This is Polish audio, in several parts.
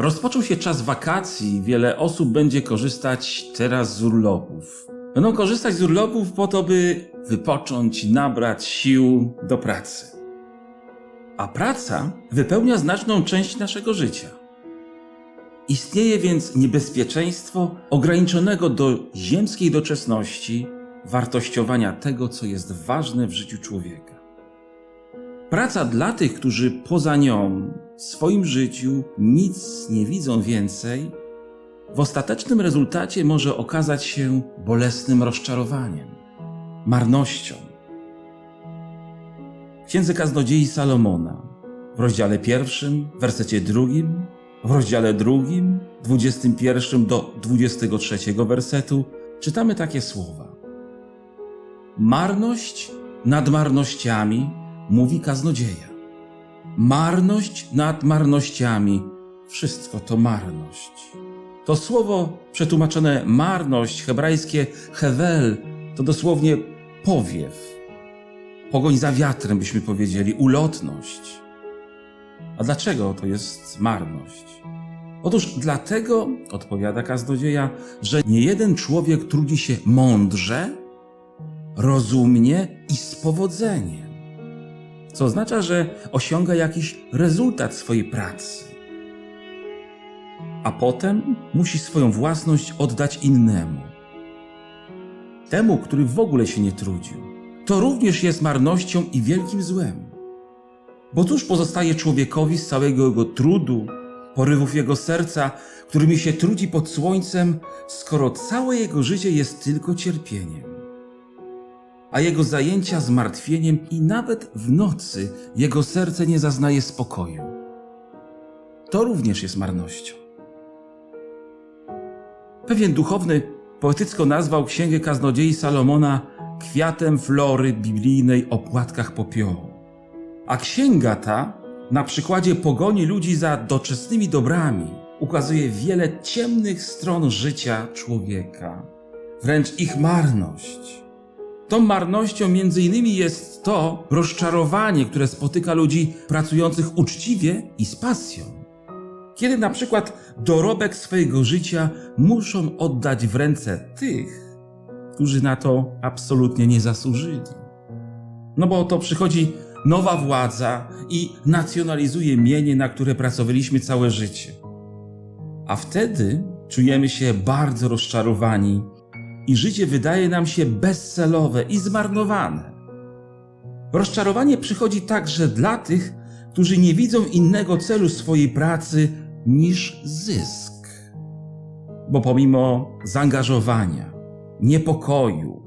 Rozpoczął się czas wakacji, wiele osób będzie korzystać teraz z urlopów. Będą korzystać z urlopów po to, by wypocząć, nabrać sił do pracy. A praca wypełnia znaczną część naszego życia. Istnieje więc niebezpieczeństwo ograniczonego do ziemskiej doczesności wartościowania tego, co jest ważne w życiu człowieka. Praca dla tych, którzy poza nią w swoim życiu nic nie widzą więcej, w ostatecznym rezultacie może okazać się bolesnym rozczarowaniem, marnością. W Księdze Kaznodziei Salomona w rozdziale pierwszym, wersecie drugim, w rozdziale drugim, 21 do 23 wersetu czytamy takie słowa. Marność nad marnościami, mówi kaznodzieja. Marność nad marnościami, wszystko to marność. To słowo przetłumaczone marność, hebrajskie hevel, to dosłownie powiew. Pogoń za wiatrem, byśmy powiedzieli, ulotność. A dlaczego to jest marność? Otóż dlatego, odpowiada kaznodzieja, że nie jeden człowiek trudzi się mądrze, rozumnie i z powodzeniem. Co oznacza, że osiąga jakiś rezultat swojej pracy. A potem musi swoją własność oddać innemu. Temu, który w ogóle się nie trudził. To również jest marnością i wielkim złem. Bo cóż pozostaje człowiekowi z całego jego trudu, porywów jego serca, którymi się trudzi pod słońcem, skoro całe jego życie jest tylko cierpieniem? A jego zajęcia zmartwieniem i nawet w nocy jego serce nie zaznaje spokoju. To również jest marnością. Pewien duchowny poetycko nazwał księgę kaznodziei Salomona kwiatem flory biblijnej o płatkach popiołu. A księga ta, na przykładzie pogoni ludzi za doczesnymi dobrami, ukazuje wiele ciemnych stron życia człowieka, wręcz ich marność. Tą marnością między innymi jest to rozczarowanie, które spotyka ludzi pracujących uczciwie i z pasją. Kiedy na przykład dorobek swojego życia muszą oddać w ręce tych, którzy na to absolutnie nie zasłużyli. No bo to przychodzi nowa władza i nacjonalizuje mienie, na które pracowaliśmy całe życie. A wtedy czujemy się bardzo rozczarowani i życie wydaje nam się bezcelowe i zmarnowane. Rozczarowanie przychodzi także dla tych, którzy nie widzą innego celu swojej pracy niż zysk. Bo pomimo zaangażowania, niepokoju,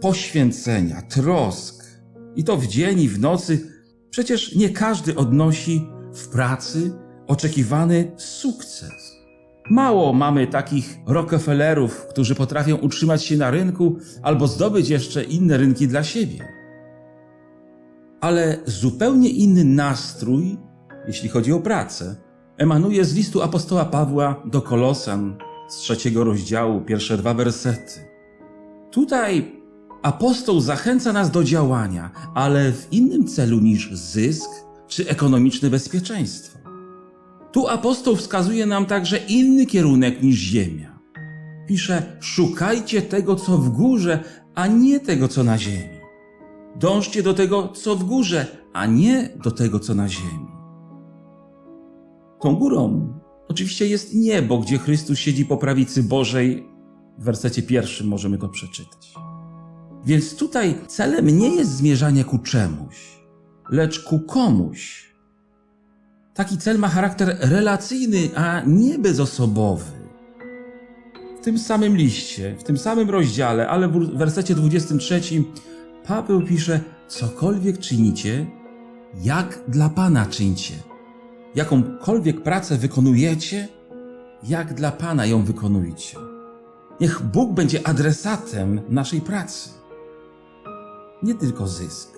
poświęcenia, trosk, i to w dzień i w nocy, przecież nie każdy odnosi w pracy oczekiwany sukces. Mało mamy takich Rockefellerów, którzy potrafią utrzymać się na rynku albo zdobyć jeszcze inne rynki dla siebie. Ale zupełnie inny nastrój, jeśli chodzi o pracę, emanuje z listu apostoła Pawła do Kolosan z trzeciego rozdziału, pierwsze dwa wersety. Tutaj apostoł zachęca nas do działania, ale w innym celu niż zysk czy ekonomiczne bezpieczeństwo. Tu apostoł wskazuje nam także inny kierunek niż ziemia. Pisze: Szukajcie tego, co w górze, a nie tego, co na ziemi. Dążcie do tego, co w górze, a nie do tego, co na ziemi. Tą górą oczywiście jest niebo, gdzie Chrystus siedzi po prawicy Bożej. W wersecie pierwszym możemy to przeczytać. Więc tutaj celem nie jest zmierzanie ku czemuś, lecz ku komuś. Taki cel ma charakter relacyjny, a nie bezosobowy. W tym samym liście, w tym samym rozdziale, ale w wersecie 23 Paweł pisze: Cokolwiek czynicie, jak dla Pana czyńcie. Jakąkolwiek pracę wykonujecie, jak dla Pana ją wykonujcie. Niech Bóg będzie adresatem naszej pracy. Nie tylko zysk,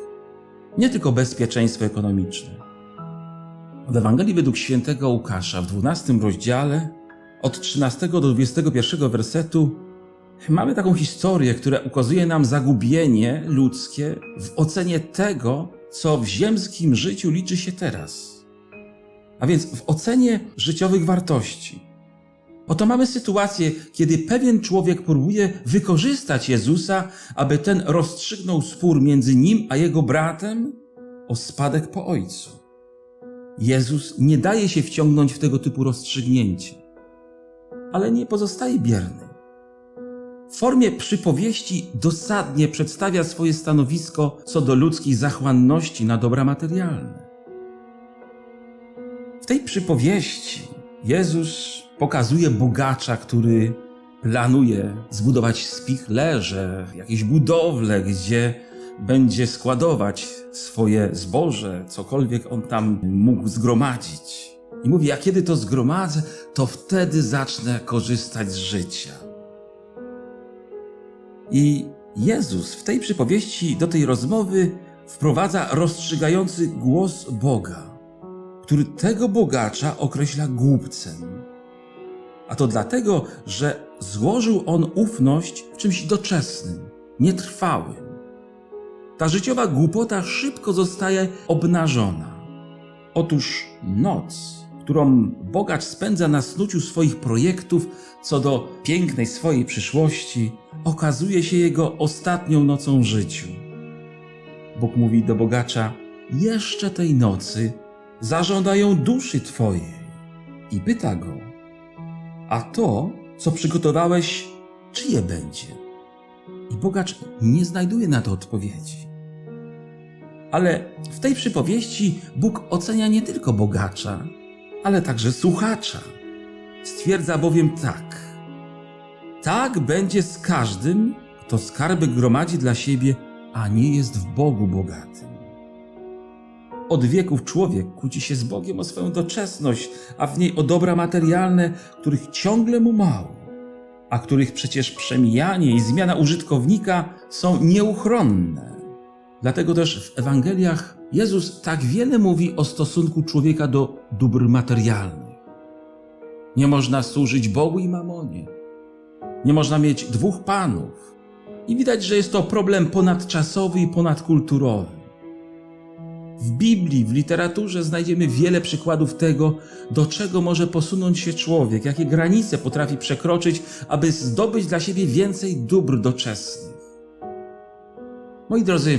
nie tylko bezpieczeństwo ekonomiczne. W Ewangelii według świętego Łukasza w 12 rozdziale od 13 do 21 wersetu mamy taką historię, która ukazuje nam zagubienie ludzkie w ocenie tego, co w ziemskim życiu liczy się teraz. a więc w ocenie życiowych wartości. Oto mamy sytuację, kiedy pewien człowiek próbuje wykorzystać Jezusa, aby ten rozstrzygnął spór między nim a jego bratem o spadek po ojcu. Jezus nie daje się wciągnąć w tego typu rozstrzygnięcie, ale nie pozostaje bierny. W formie przypowieści dosadnie przedstawia swoje stanowisko co do ludzkiej zachłanności na dobra materialne. W tej przypowieści Jezus pokazuje bogacza, który planuje zbudować spichlerze, jakieś budowle, gdzie będzie składować swoje zboże, cokolwiek on tam mógł zgromadzić. I mówi: A kiedy to zgromadzę, to wtedy zacznę korzystać z życia. I Jezus w tej przypowieści do tej rozmowy wprowadza rozstrzygający głos Boga, który tego bogacza określa głupcem. A to dlatego, że złożył on ufność w czymś doczesnym, nietrwałym. Ta życiowa głupota szybko zostaje obnażona. Otóż noc, którą bogacz spędza na snuciu swoich projektów co do pięknej swojej przyszłości, okazuje się jego ostatnią nocą w życiu. Bóg mówi do bogacza: Jeszcze tej nocy zażądają duszy twojej. I pyta go: A to, co przygotowałeś, czyje będzie? I bogacz nie znajduje na to odpowiedzi. Ale w tej przypowieści Bóg ocenia nie tylko bogacza, ale także słuchacza. Stwierdza bowiem tak: Tak będzie z każdym, kto skarby gromadzi dla siebie, a nie jest w Bogu bogatym. Od wieków człowiek kłóci się z Bogiem o swoją doczesność, a w niej o dobra materialne, których ciągle mu mało, a których przecież przemijanie i zmiana użytkownika są nieuchronne. Dlatego też w Ewangeliach Jezus tak wiele mówi o stosunku człowieka do dóbr materialnych. Nie można służyć Bogu i mamonie. Nie można mieć dwóch panów. I widać, że jest to problem ponadczasowy i ponadkulturowy. W Biblii, w literaturze znajdziemy wiele przykładów tego, do czego może posunąć się człowiek, jakie granice potrafi przekroczyć, aby zdobyć dla siebie więcej dóbr doczesnych. Moi drodzy,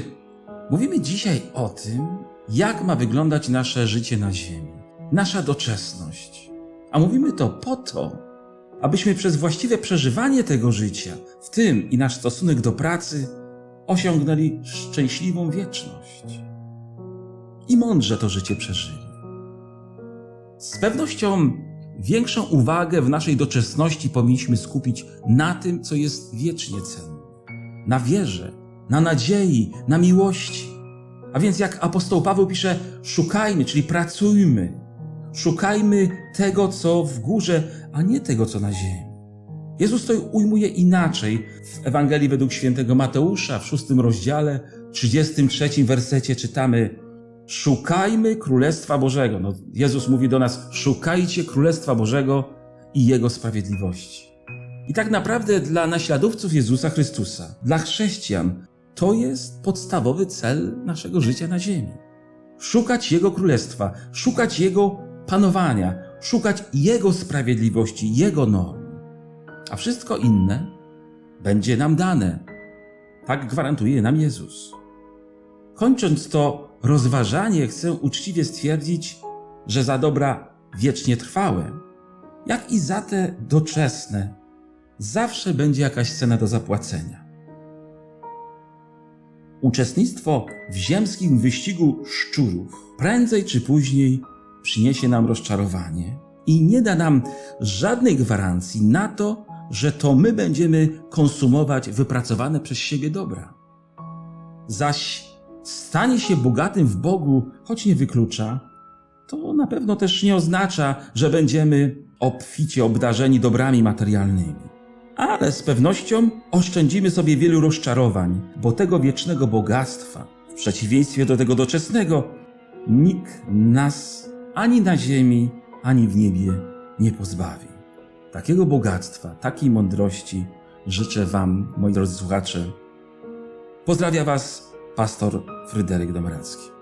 mówimy dzisiaj o tym, jak ma wyglądać nasze życie na Ziemi, nasza doczesność. A mówimy to po to, abyśmy przez właściwe przeżywanie tego życia, w tym i nasz stosunek do pracy, osiągnęli szczęśliwą wieczność i mądrze to życie przeżyli. Z pewnością większą uwagę w naszej doczesności powinniśmy skupić na tym, co jest wiecznie cenne. Na wierze, na nadziei, na miłości. A więc jak apostoł Paweł pisze, szukajmy, czyli pracujmy. Szukajmy tego, co w górze, a nie tego, co na ziemi. Jezus to ujmuje inaczej. W Ewangelii według świętego Mateusza w szóstym rozdziale, 33 wersecie czytamy Szukajmy Królestwa Bożego. No, Jezus mówi do nas: szukajcie Królestwa Bożego i Jego sprawiedliwości. I tak naprawdę dla naśladowców Jezusa Chrystusa, dla chrześcijan, to jest podstawowy cel naszego życia na Ziemi. Szukać Jego Królestwa, szukać Jego panowania, szukać Jego sprawiedliwości, Jego norm. A wszystko inne będzie nam dane. Tak gwarantuje nam Jezus. Kończąc to rozważanie, chcę uczciwie stwierdzić, że za dobra wiecznie trwałe, jak i za te doczesne, zawsze będzie jakaś cena do zapłacenia. Uczestnictwo w ziemskim wyścigu szczurów prędzej czy później przyniesie nam rozczarowanie i nie da nam żadnej gwarancji na to, że to my będziemy konsumować wypracowane przez siebie dobra. Zaś stanie się bogatym w Bogu, choć nie wyklucza, to na pewno też nie oznacza, że będziemy obficie obdarzeni dobrami materialnymi. Ale z pewnością oszczędzimy sobie wielu rozczarowań, bo tego wiecznego bogactwa, w przeciwieństwie do tego doczesnego, nikt nas ani na ziemi, ani w niebie nie pozbawi. Takiego bogactwa, takiej mądrości życzę Wam, moi drodzy słuchacze. Pozdrawiam Was pastor Fryderyk Domrecki.